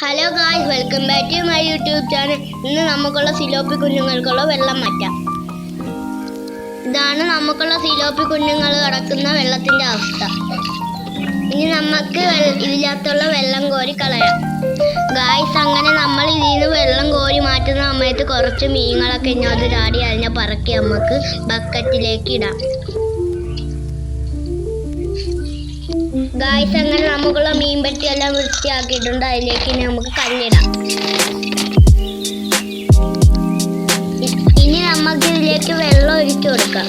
Hello guys welcome back to my YouTube channel ഇന്ന് നമുക്കുള്ള സിലോപ്പി കുഞ്ഞുങ്ങൾക്കുള്ള വെള്ളം മാറ്റാം. ഇതാണ് നമുക്കുള്ള സിലോപ്പി കുഞ്ഞുങ്ങൾ കിടക്കുന്ന വെള്ളത്തിന്റെ അവസ്ഥ. ഇനി നമുക്ക് ഇതിനകത്തുള്ള വെള്ളം കോരി കളയാം. ഗായ്സ് അങ്ങനെ നമ്മൾ ഇതിൽ നിന്ന് വെള്ളം കോരി മാറ്റുന്ന സമയത്ത് കുറച്ച് മീനുകളൊക്കെ ഇങ്ങോട്ട് ചാടി അതിനെ പറക്കി നമുക്ക് ബക്കറ്റിലേക്ക് ഇടാം. ഗായ്സ് അങ്ങനെ നമുക്കുള്ള മീൻപെട്ടി എല്ലാം വൃത്തിയാക്കിയിട്ടുണ്ട്. അതിലേക്ക് ഇനി നമുക്ക് കല്ലിടാം ഇനി നമുക്ക് ഇതിലേക്ക് വെള്ളം ഒഴിച്ചു കൊടുക്കാം.